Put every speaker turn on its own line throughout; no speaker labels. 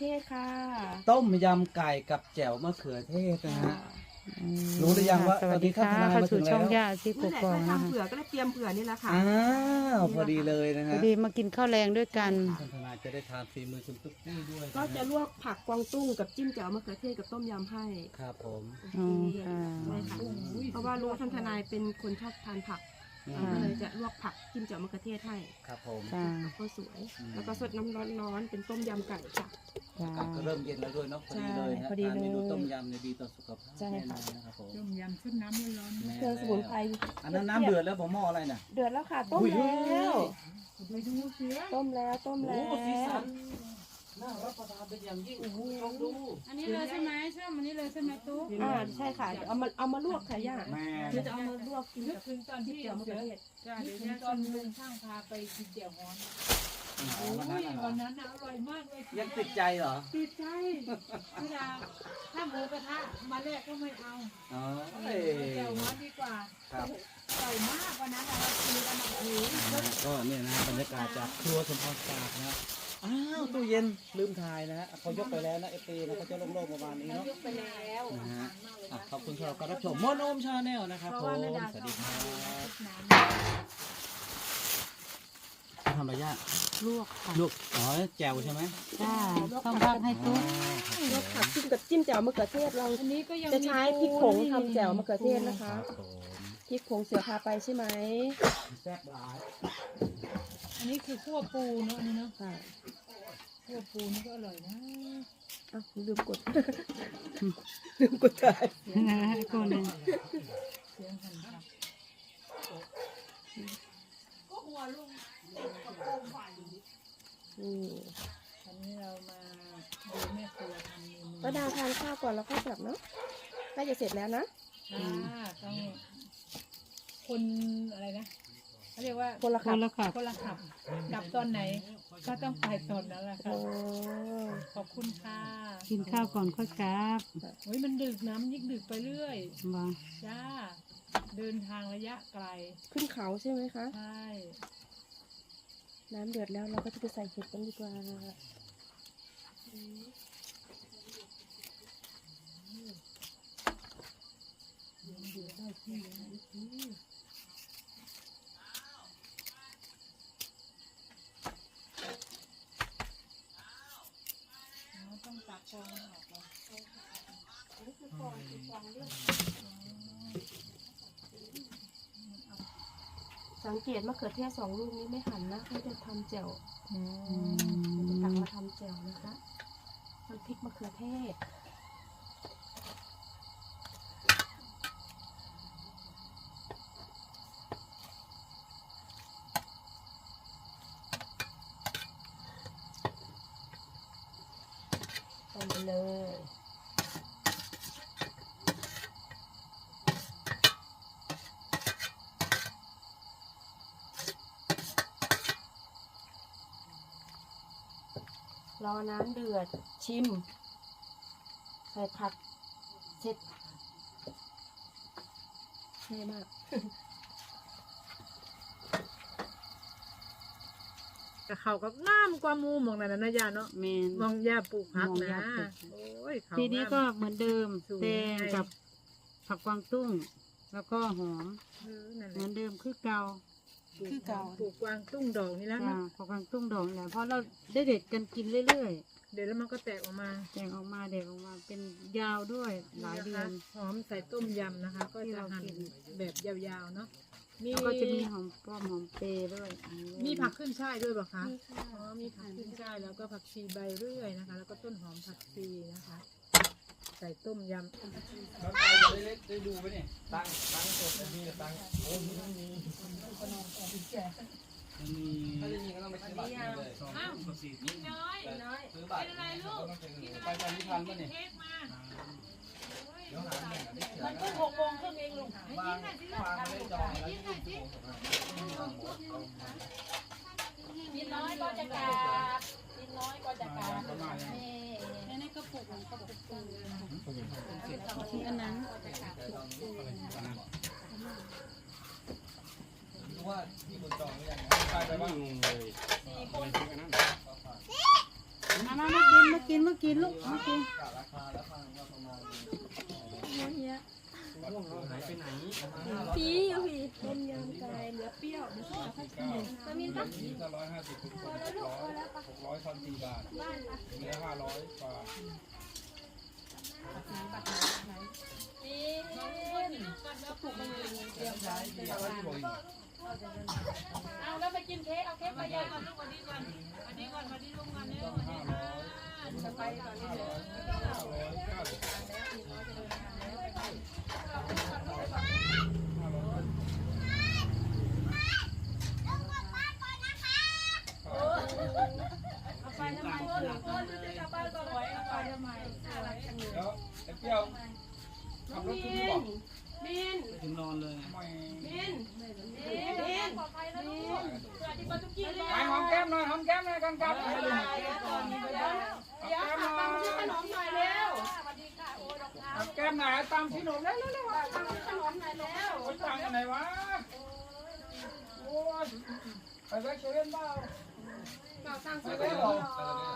เทศค่ะ
ต้มยำไก่กับแจ่วมะเขือเทศนะฮะ รู้หรือยังว่า
สวัสดีค่ะ
ตอนนี้ท่านทนาย
เข้า
มาถึ
สู่
งแล้ว
ช่องย่าที่ก
เมื่อไหร่
กอ
ก็
กนะคะ
ทำเผื่อก็ได้เตรียมเผื่อนี่แหละค่ะ
อ้าวพอดีเลยนะ
พ
ฮะ
อดีมากินข้าวแรงด้วยกัน
ท่านทนายจะได้ทานฝีมือคุณตุ๊กตี้ด้วยน
ก็จะลวกผักกวางตุ้งกับจิ้มแจ่วมะเขือเทศกับต้มยำให้
ครับผม
อ๋อค่ะ
ใช่ค่ะเพราะว่ารู้ว่าท่านทนายเป็นคนชอบทานผัก
อื
ค่ะ
ก็
ม
เลยจะลวกผักจิ้มแจ่วมะเขือเทศให้
ครับผม
ค่ะ
ก็สวย
อืม
แล้วก็สดน้ำร้อนๆเป็นต้มยำไก่ค่ะ
ค่ะ
อากาศก็เริ่มเย็นแล้วด้วยเนาะพอดีเลยนะ
ใช่พอดี
ทานเมนู
เลย
ต้มยำเนี่ยดีต่อสุขภาพ
ใช่
แน่
ค่ะ
นอนนะครับผม
ต้มยำชุดน้ำร้อน
แน่
เครื่องสมุนไพร
อันนั้นน้ำเดือดแล้วผมหม้ออะไรน่ะ
เดือดแล้วค่ะ ต้ม
อุ้ย
แล้ว
ๆไปดูเสือ
ต้มแล้วต้ม
โอ้
แล้ว
โหสีสัน น่ารับประทานเป็นอย่างยิ่งลองดู
อันนี้เลยใช่ไหมชอบอันนี้เลยใช่ไหมตุ๊ก
อ่าใช่ค่ะเดี๋ยวเอามาเอามาลวกค่ะย่า
แม่
เดี๋ยวจะเอามาลวกกิน
นึก
กับ
ถึงตอนที่
จิ้มแจ่วมะ
เสื
เขื
อ
อเทศ
จ้าเดี๋ยวจะตอนลุงช่างพาไปกินเจียวฮ้อน
อ๋อ
โอ้
วัน
ย
นั้นน่ะเหร
วั
อน
นั้นน่ะอร่อยมากเลย
ยังติดใจเหรอ
ติดใจเวลาถ้าหมูกระทะมาแรกก็ไม่เอา
อ๋อ
เอา
เอ้ย
เจียวฮ้อนดีกว่า
ครับ
อร่อยมากวันนั้นเราคุยกันแบบโอ้โห
นะฮะก็เนี่ยนะฮะบรรยากาศจากครัวสมพรปากนะฮะ อ้าวตู้เย็นลืมถ่ายนะฮะเขายกไปแล้วนะเอฟซีนะเขาจะโล่งๆประมาณนี้เนาะ
ยกไปแล้ว
นะฮะอะขอบคุณสำหรับการรับชมมอนโอมชาแนลนะครับ
เพราะ
ผม
ว่านาดา
สวัส
ช
ดี
อบ
ครั
ทาน
บ
น้ำ
ทำอะไรยาก
ลวกค่ะ
ลูกอ๋อแจวใช่ไหม
จ้าต้องพักให้
อ๋อ
ตุ๊ก
ลวกผักจิ้มกับจิ้มแจ่วมะเขือเทศเรา
อันนี้ก็ยัง
จะใช้พริกผงทำแจ่วมะเขือเทศนะ
ค
คะ
รับผม
พริกผงเสือพาไปใช่ไหม
แซ่บหลาย
อันนี้คือคั่วปูเนาะอันนี้เนาะ
ค่ะ
คั่วปูนี่ก็อร่อยนะ
อ้าวลืมกด ลืมกดถ่าย
คนหนึ่ง
เสียงหันค่ะ
นี่
อันนี้เรามาดูแม่ครัวทำเมนู
ป้าดาทานข้าวก่อนแล้วก็กลับเนาะใกล้จะเสร็จแล้วนะ
อ่าต้องคนอะไรนะเขาเรียกว่า
คนละ
ค
ค่ะ
นละค่ะ
คนละขับกลับตอนไหน ก็ต้องไปตอนนั้นแหละค่ะ
โอ้
ขอบคุณค่ะ
กินข้าวก่อนค่อยกลับ
โอ้ยมันดึกน้ำยิ่งดึกไปเรื่อย
มา
จ้าเดินทางระยะไกล
ขึ้นเขาใช่ไหมคะ
ใช่
น้ำเดือดแล้วเราก็จะไปใส่เห็ดกันดีกว่า
ต้องตักฟองออกแล้ว
สังเกตมะเขือเทศสองลูกนี้ไม่หันนะเขาจะทำแจ่ว
อื
อื
ม
จะตัก
ม
มาทำแจ่วนะคะมันพริกมะเขือเทศ ใส่ไปเลย รอน้ำเดือดชิม ใส่ผักเสร็จง่ายมาก
แต่เขาก็งามกว่าหมูหมองนั่นนะนะยาเนาะ
เมน
มองย่าปลูกพัก
มอง
นะ
ย่าปลูก
โอ้ยเขา
ปีนี้ก็
งาม
เหมือนเดิม
สูง
แตง
ไง
กับผักกวางตุ้ง แล้วก็หอม
เออนั่นแห
เหมื
ละ
อนเดิมคือเก่า
คือเก่า
ปลูกกวางตุ้งดอกนี่แล้ว
จ้า
นะ
ผักกวางตุ้งดองแหละเพราะเราได้เด็ดกันกินเรื่อย
เดี๋ยวแล้วมันก็แตกออกมา
ๆแต่งออกมาเด็ดออกมาเป็นยาวด้วยหลายเดือน
หอมใส่ต้มยำนะคะ ก็
ที่
จะ
เรา
หั่น
กิน
แบบยาวๆเนาะมี
แล้วก็จะมีหอมป้อมหอมเปรย์ด้วย
มีผักขึ้นช่ายด้วยเปล่ะคะ อ๋อมีผักขึ้นช่ายแล้วก็ผักชีใบเรื่อยนะคะ แล้วก็ต้นหอมผักชีนะคะ ใส่ต้มยำ
แล้วใครจะได้ได้ดูไหมเนี่ยตั้งตั้งสดมีตั้งโอ้มีมีมีถ้าจะมีก็ต้องไปซื้อบัตรเลยอ้าวสี่ทุ่ม
น้อย
น้อยซื้อบัตรอะไรลูกไปไปที่พันป่ะเนี่ย
เค้กมา
เดี๋ยวหาแหล่งได้เจอ
มันก็หกโมงครึ่งเองลุง
วางวางไม่จองแล้วที่ดู
นิดน้อยก็จะกาดนิดน้อยก็จะกาด
ประมาณนี้
นี่นี่ก็ปลูกมันก็ปลูก
ที่ อันนั้น
รู้ว่าที่บนจองหรือยังไปไปบ้างเลย
สี่คน
มามามากินมากินมากินลูกมากิน
พี่พี่ต้มยำไก่เหลือเปรี้ยวเดี๋ยวฉันจะค่อยกินตามินปะ
นี่ถ้าร้อยห้าสิบหกร้อยหกร้อยพันสี่บาทเหลือห้าร้อยกว่า
เอาแล้วไปกินเค้กเอาเค้กไปย่างก่อนลูกวันนี้ก่อนวันนี้ก่อนวันนี้ลูกวันนี้
ห้าร้อยจะไปก่อนนี่เลยห้าร้อยเก้าสิบ
เอาไปทำไม เลยเอาไปทำไมน่ารักจังเลย
แล้วไอ้เปรี้ยวขับรถ
บิ
ขึ้นบอก
นบิน
ถึงนอนเลย
ไม่
บิน บินปลอดภัยนะลูกสวัสดีป้าตุ๊กกี้เลย
ไปหอมแก้มหน่อยหอมแก้มหน่อยกันครับ
เดี๋ยวเดี๋ยวขับตามซื้อขนมหน่อยเร็วสวัสดีค่ะโอ้ยรองเท้า
หอมแก้มหน่อยตามที่หนุ่มแล้วแล้ว
ตามซื้อขนมหน่อยเร็ว
โอ้ยตังค์อันไหนวะโอ้ยไปแวะเซเว่นเปล่า
เราสร้าง
ไป
ซื้อข
แวะ
น
เหรอ
ม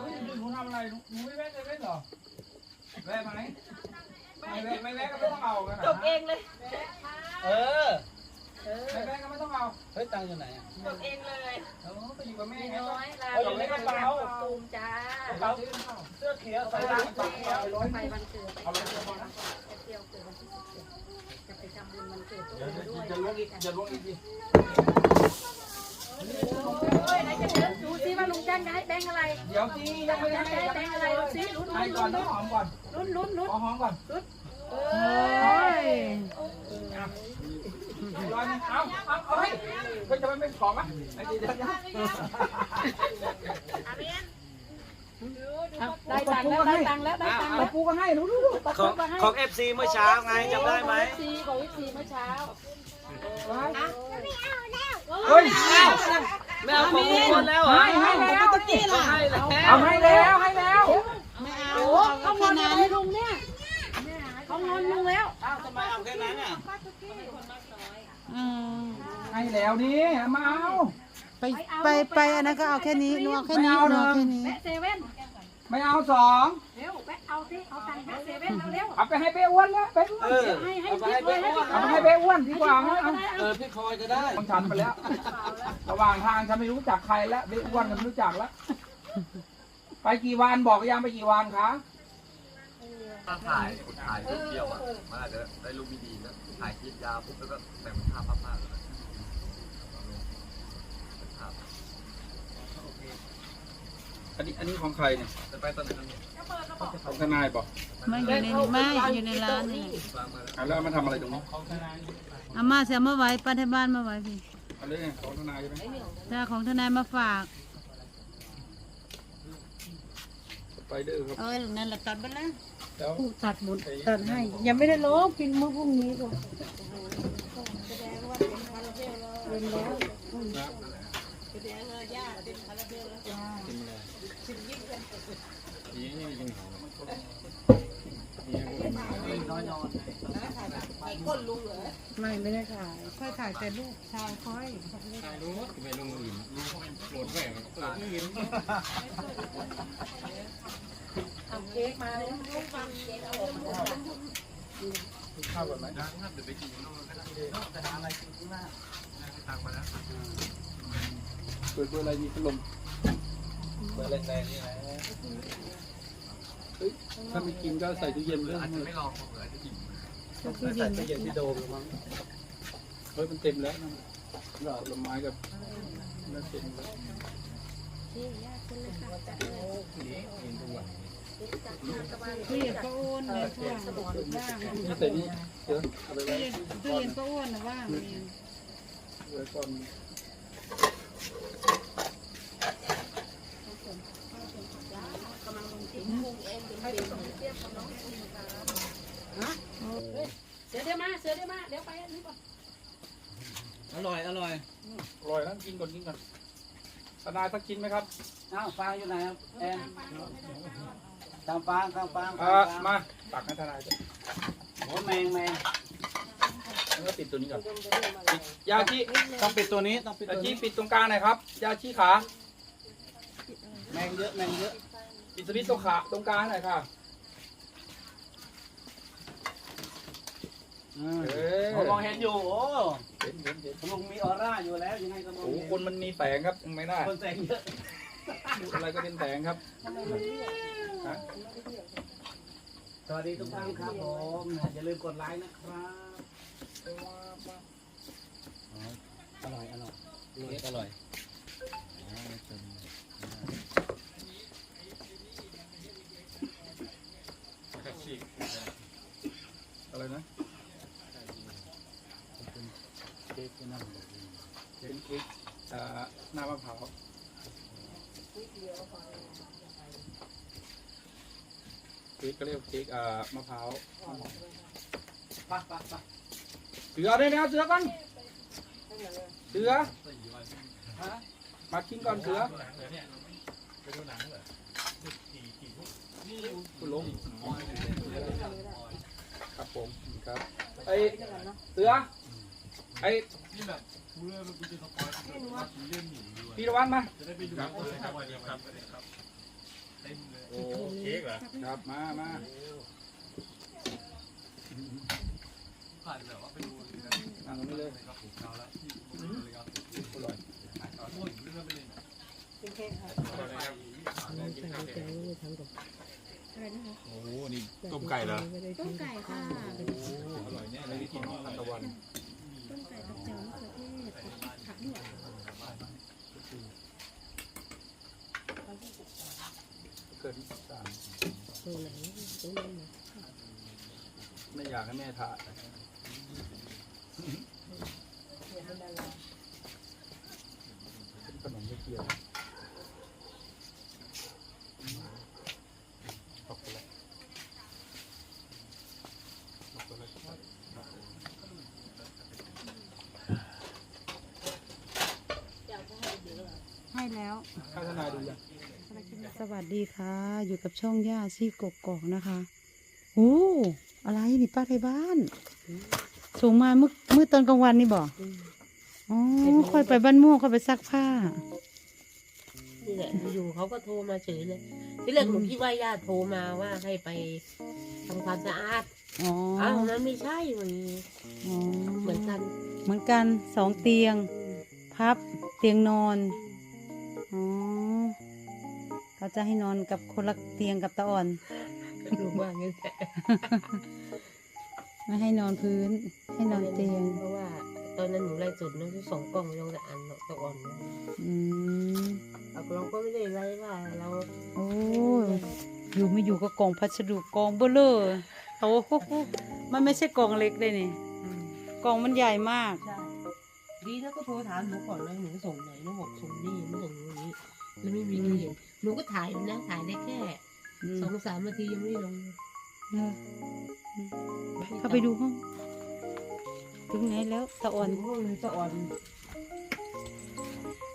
เฮ้ยหนูทำอะไรหนูไม่แวะเซเว่นเหรอ แวะไหมไม่แวะไม่แวะก็ไม่ต้องเอากัน
จบเองเลย
เออ
ไม่แวะก็ไม่ต้องเอา
เฮ้ยตังค์อยู่ไหนอะ
จบเองเลย
เออไปอยู่กับแม่ไง
น้อยลา
เอาอยู่ในกระเป๋า
ตูมจ้า
เรา
เสื้อเขียว
ไป
ใส่
วันเกิดไปวันเกิด
เอาเลยเอาเลย
เที่ยวเกิดวันที่สิบเจ็ดจะไปทำบุญวันเกิดตัว
อย่า
เองด้วย
อย่าลวงอีกอย่าลวงอีกดิ
โอ้ยไหนจะเดินดูซิว่าลุงจ้างจะให้แบงค์อะไร
เดี๋ยวจียังไม่
จะ
ได้
ให้แบงค์อะไรดูซิลุ้น
ให้
ลุ้น
ก่อ
ลุ้
น
น
ต้องหอมก่อน
ลุ้นลุ้นลุ้น
เอาหอมก่อน
เอ
โอ้
อย
ร้อยนึงเอาเอาเอาให้เพื่อจะไม่เป็นของอะไอ้ดีเดี๋ยว
ได้ตังค์แล้วได้ตังค์แล้วได้ตังค์
เอา
แล้ว
ปูก็ให้หนูดูดู
ของของเอฟซีเมื่อเช้าไงจำได้ไหม
ซีของวิซีเมื่อเช้า
เฮ้ย
ไม่ เอาของทุกคนแล้วเหรอ
ให้ให้แล้ว
ให้แล้ว
เอาให้แล้วให้แล้ว
ไม่เอาเอาแค่นั้น
ลุงเนี่ยเขางอนลุงแล้ว
อ้าทำไมเอาแค่นั้นอะ
ให้แล้วนี่มาเอา
ไปไปไปอันนั้นก็เอาแค่นี้นูเอาแค่นี้นูเอาแค่นี้
แวะเซเว่น
ไม่เอาสอง
เร็วแวะเอาสิเอาตังค์แวะเซเว่นเร็ว
เอาไปให้เป้อ้วนแล้วเป้อ้วน
เออเอาไปให้เบ๊อ้วน
เอาไปให้เป้อ้วนดีกว่าไหมเอา
เออพี่คอยก็ได้
คนฉันไปแล้ว ระหว่างทางฉันไม่รู้จักใครแล้วเป้อ้วนกันไม่รู้จักแล้ว ไปกี่วันบอกยังไปกี่วันคะ
ถ้าถ่ายถ่ายรูปเดียวอะมันอาจจะได้รูปไม่ดีนะถ่ายคลิปยาวปุ๊บแล้วก็แต่งเป็นภาพมากๆเลยนะเป็นภาพ
อันนี้อันนี้ของใครเนี่ย
จะไปตอนนั้น
ของทนายบอก
ไม่อยู่ในไม่อยู่ในร้านนี่
วางมาแล้ว
อะแล้วเอามาทำอะไรตรงนี้
เอามาเสียมาไว้ป้าที่บ้านมาไว้พี่
เอาเลยของทนายใช่ไหม
ถ้าของทนายมาฝาก
ไปเด้อครับ
เอ้ยนั่นแหละตัดไปแล้ว
แล้ว
ตัดหมดตัดให้ ยังไม่ได้ร้องกินมื้อพรุ่งนี้ก่อน ไม่ไม่ได้ถ่ายค่อยถ่ายแต่ลูกชายค่อยชายร
ู้ไปลงอื่นรู้เขา
เป็นโกรธแหวก
เปิดไม่ยิน
ทำเค้กมาเลยลูกฟังเค้กเอา
ข้าวก่อนไหมนะ
เดี๋ยวไปกินนู่นไปหาอะไรกินข้างหน้าตังมาแล้ว
เปิดเบอร์อะไรมีขนม
เปิดอร์แรงๆนี่แหะ
ฮ้ยถ้าไม่กินก็ใส่ตู้เย็นเรื่อง
อาจจะ
มือ
ไม่ลองเผื่อจะกิน
ใส่ตู้เย็นที่โดมหรือมั้งเฮ้ยมันเต็มแล้วนะผลไม้กับนั่นเต็มแล้ว
ตู้เย็นก็อ้วนเลยค่ะว่าง
นี่แต่นี่เดี๋ยวเอาไปไว้
ตู้เย็นตู้เย็นก็อ้วนนะว่าง
ไว้ก่อน
เสือเดี๋ยว มาเสือเดี๋ยวมาเดี๋ยวไปอันนี้ก่อน
อร่อย อร่อย
อร่อยแล้วกินก่อนกินก่อนทนายสักกินไหมครับ
อ้าวฟางอยู่ไหนครับแอนตามฟางตามฟาง
อ่ามาตักให้ทนายจ้ะ
โอ้แมงแมง
แล้วก็ปิดตัวนี้ก่อนปิดยาชี
ต้องปิดตัวนี้ต้องปิด
ยา
ตัว
ชี
นี้
ปิดตรงกลางหน่อยครับยาชีขา
แมงเยอะแมงเยอะ
ปิดสวิตช์ตรงขาตรงกลางหน่อยค่ะ
อ่า
เออ
ผมมองเห็นอยู่โอ้
เห็นเห็นเห็น
ผมลงมีออร่าอยู่แล้วยังไงก็มอง
โอ้
เห็น
คนมันมีแสงครับไม่ได้
คนแสงเยอะ
พูดอะไรก็เป็นแสงครับฮะ
สวัสดีทุกท่านครับผมนะอย่าลืมกดไลค์นะครับอร่อยอร่อยเค้กอร่อย
อะไรนะ
เค้กก็น่า
เป็นเค้กน้ามะพร้าวเค้กก็เรียกเค้กมะพร้าว
ไปไปไป
เสือได้แล้วเสือก่อนเสือมากินก่อนเสือคุณลุงครับผมครับไอเสือไอ พี่ระวันมาโอ้เค้กเหรอครับมามานั่งตรงนี้เลยอร่อย
โอ้โหนี่ต้มไก่เหรอ
ต้มไก่ค่ะ
อร่อยเนี่ยเลยที่กินทานตะวัน
ต้มไก่กับเจียวมะเขือ เกิด
สาม
ตรงไหนตรงนั้นนะ
ไม่อยากให้แม่ทาขนมไม่เกี่ยวขอบคุณเลยขอบคุณเลย
ให้แล้ว
ให้ทนายดูยัง
สวัสดีค่ะ อยู่กับช่องย่าซี่กกอกนะคะโอ้อะไรนี่ป้าไทยบ้าน ส่งมาเมื่อเมื่อตอนกลางวันนี่บอกอ๋อค่อยไปบ้านม่วงค่อยไปซักผ้า
นี่แหละอยู่เขาก็โทรมาเฉยเลย ที่แรกหนูคิดว่าญาติโทรมาว่าให้ไปทำความสะอาด
อ๋อ
อ้าวนั้นไม่ใช่มัน
อ๋อ
เหมือนกัน
เหมือนกันสองเตียง พับเตียงนอน อ๋อเขาจะให้นอนกับคนละเตียงกับตาอ่อน
รู้ว่างั้นแหละ
ไม่ให้นอนพื้น ให้นอนเตียง
เพราะว่าตอนนั้นหนูไล่สุดนะที่สองกล้องไม่ต้องแต่อันหรอกตะอ่อนนะ
อืม
เอาเราก็ไม่ได้ไล่ว่าเรา
โอ้ยอยู่ไม่อยู่ก็กล่องพัสดุกล่องเบลเลอร์โอ้โหมันไม่ใช่กล่องเล็กเลยนี่
อืม
กล่องมันใหญ่มาก
ใช่ ดีนะก็โทรถามหนูก่อนนะหนูส่งไหนหนูบอกส่งนี่ไม่ส่งนู้นนี้แล้วไม่มีใครเห็นหนูก็ถ่ายอยู่นะถ่ายได้แค่
อืม
สองสามนาทียังไม่ได้ลง
เออเข้าไปดูห้อง ถึงไหนแล้วตาอ่อน
ห้องนี้ตะอ่อน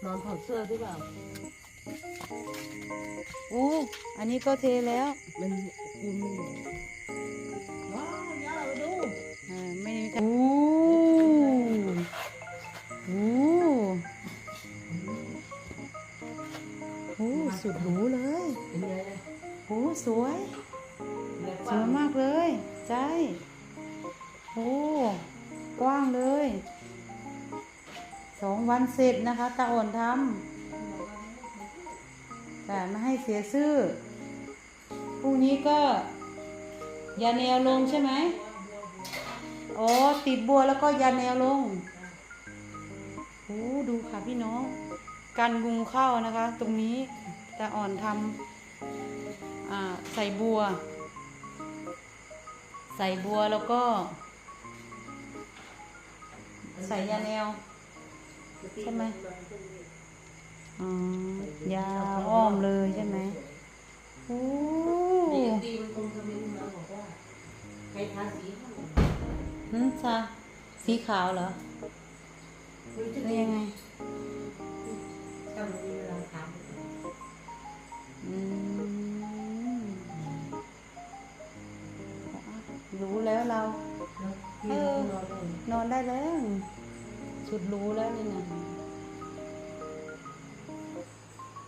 นอนถอดเสื้อหรือเปล่า
โอ้ อันนี้ก็เทแล้ว
มันคุณ
สวยสวยมากเลยใช่โอ้กว้างเลยสองวันเสร็จนะคะตาอ่อนทำแต่ไม่ให้เสียชื่อพรุ่งนี้ก็ยาแนวลงใช่ไหมอ๋อติดบัวแล้วก็ยาแนวลงโอ้ดูค่ะพี่น้องกันงูเข้านะคะ ตรงนี้ตาอ่อนทำอ่า ใส่บัว ใส่บัวแล้วก็ ใส่ยาแนว ใช่ไหมอ๋อยาอ้อมเลยใช่ไหมโอ้
นี่ดีมันคงจะมีมาบอกว่าให้ทาสีหื
มจ้าสีขาวเหรอ
มันจะ
หรือ
ดี
ยังไง รู้แล้วเราำ
แล้วพี่ก็นอนเลย
นอนได้แล้ว สุดรู้แล้วนี่นะ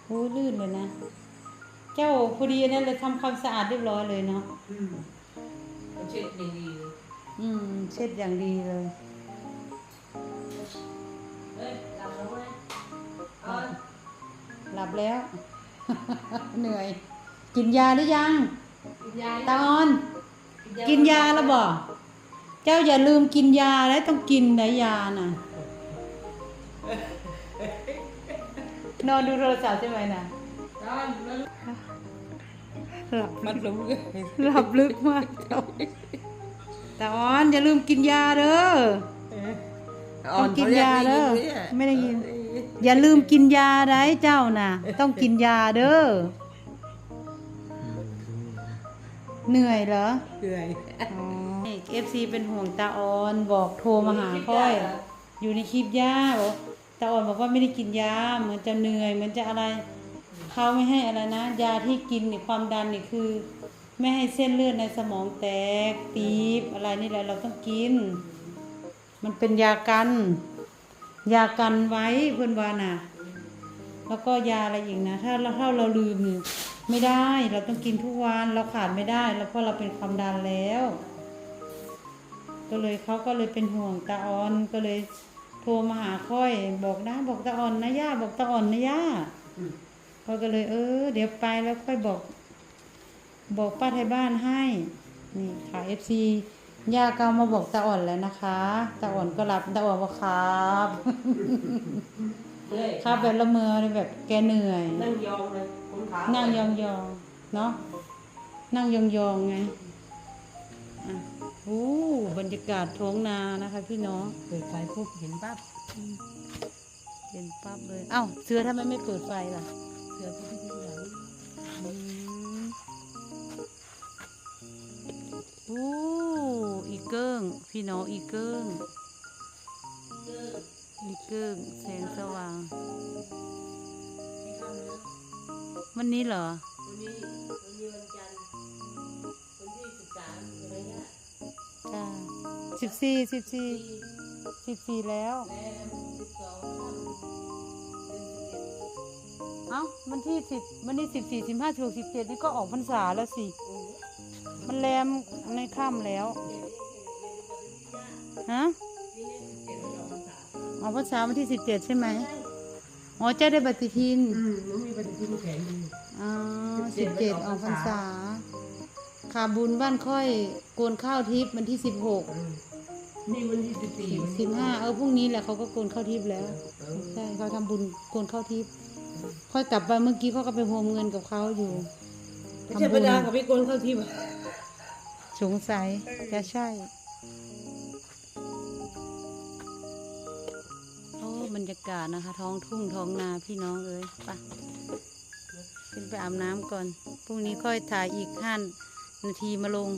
โอ้ลื่นเลยนะ เจ้าพอดีนั่นเลยทำความสะอาดเรียบร้อยเลยเนาะ
อืมเขาเช็ดอย่างดีเลย
อืม เช็ดอย่างดีเลย
เฮ้ยหลับแล้วไหมเอา
หลับแล้ว เหนื่อย กินยาหรือยัง
กินยา
ตาออน กินยาแล้วบ่เจ้าอย่าลืมกินยาแล้วต้องกินนะยาน่ะ นอนดูโทรศัพท์ใช่ไหมน่ะหลับ
มันลงเลย
หลับลึกมากตาออนอย่าลืมกินยาเด้อต้องกินยาเด้อไม่ได้ยิน อย่าลืมกินยาได้เจ้าน่ะ ต้องกินยาเด้อ เหนื่อยเหรอ
เหนื่อย
เอฟซีเป็นห่วงตาออนบอกโทรมาหาค่อย อยู่ในคลิปย่าบอกตาออนบอกว่าไม่ได้กินยาเหมือนจะเหนื่อยเหมือนจะอะไรเขาไม่ให้อะไรนะ ยาที่กินนี่ความดันนี่คือ ไม่ให้เส้นเลือดในสมองแตกตีบอะไรนี่แหละเราต้องกิน มันเป็นยากัน ยากันไว้เพื่อนวาน่ะ แล้วก็ยาอะไรอีกนะ ถ้าเราถ้าเราลืมนี่ ไม่ได้เราต้องกินทุกวันเราขาดไม่ได้ แล้วเพราะเราเป็นความดันแล้ว ก็เลยเขาก็เลยเป็นห่วงตาออนก็เลยโทรมาหาค่อย บอกนะบอกตาอ่อนนะย่าบอกตาอ่อนนะย่าเขาก็เลยเออ เดี๋ยวไปแล้วค่อยบอก บอกป้าไทยบ้านให้ นี่ค่ะเอฟซีย่าก็มาบอกตาอ่อนแล้วนะคะตาอ่อนก็รับตาอ่อนว่าครับ
เหนื่อย
ครับแบบละเมอเลยแบบแกเหนื่อย
นั่งยองเลยผม ขา
นั่งยองยองๆเนาะนั่งยองยองๆไงอะโอ้บรรยากาศท้องนานะคะ พี่น้อง
เปิดไฟปุ๊บเห็นปั๊บ
เห็นปั๊บเลยเอ้าเสือทำไมไม่เปิดไฟล่ะ
เสือพี่ที่หลัง
อืมโอ้อีเกิ้งพี่น้องอีเกิ้งอีเกิ้งแสงสว่าง วันนี้เหรอ
วันนี้วันนี้วันจันทร์วันที่สิบสามอะไรเงี้ย
จ้าสิบสี่สิบสี่สิบสี่แล้ว
แล้วสิบสองค่ำเดือนสิบเอ็ด
เอ้าวันที่สิบวันที่สิบสี่สิบห้าสิบหกสิบเจ็ดนี่ก็ออกพรรษาแล้วสิ
โอ้โห
มันแรมในค่ำแล้ว ฮะออกพรรษาวันที่สิบเจ็ดใช่ไหม อ๋อเจ้าได้ปฏิทิน
อืมมันมีปฏิทินแข็งดี
อ๋อสิบเจ็ดออกพรรษาขาบุญบ้านค่อยโกนข้าวทิพย์วันที่สิบหก
อืมนี่วันที่สิบสี่
สิบห้าเออพรุ่งนี้แหละเขาก็โกนข้าวทิพย์แล้ว ใช่เขาทำบุญโกนข้าวทิพย์ค่อยกลับไปเมื่อกี้เขาก็ไปโฮมเงินกับเขาอยู่
ไม่ใช่ประดากับพี่กนเข้าที่บ่
สงสัยจะใช่ บรรยากาศนะคะ ท้องทุ่งท้องนาพี่น้องเอ้ยไปะขึ้นไปอาบน้ำก่อนพรุ่งนี้ค่อยถ่ายอีกห้านาทีมาลง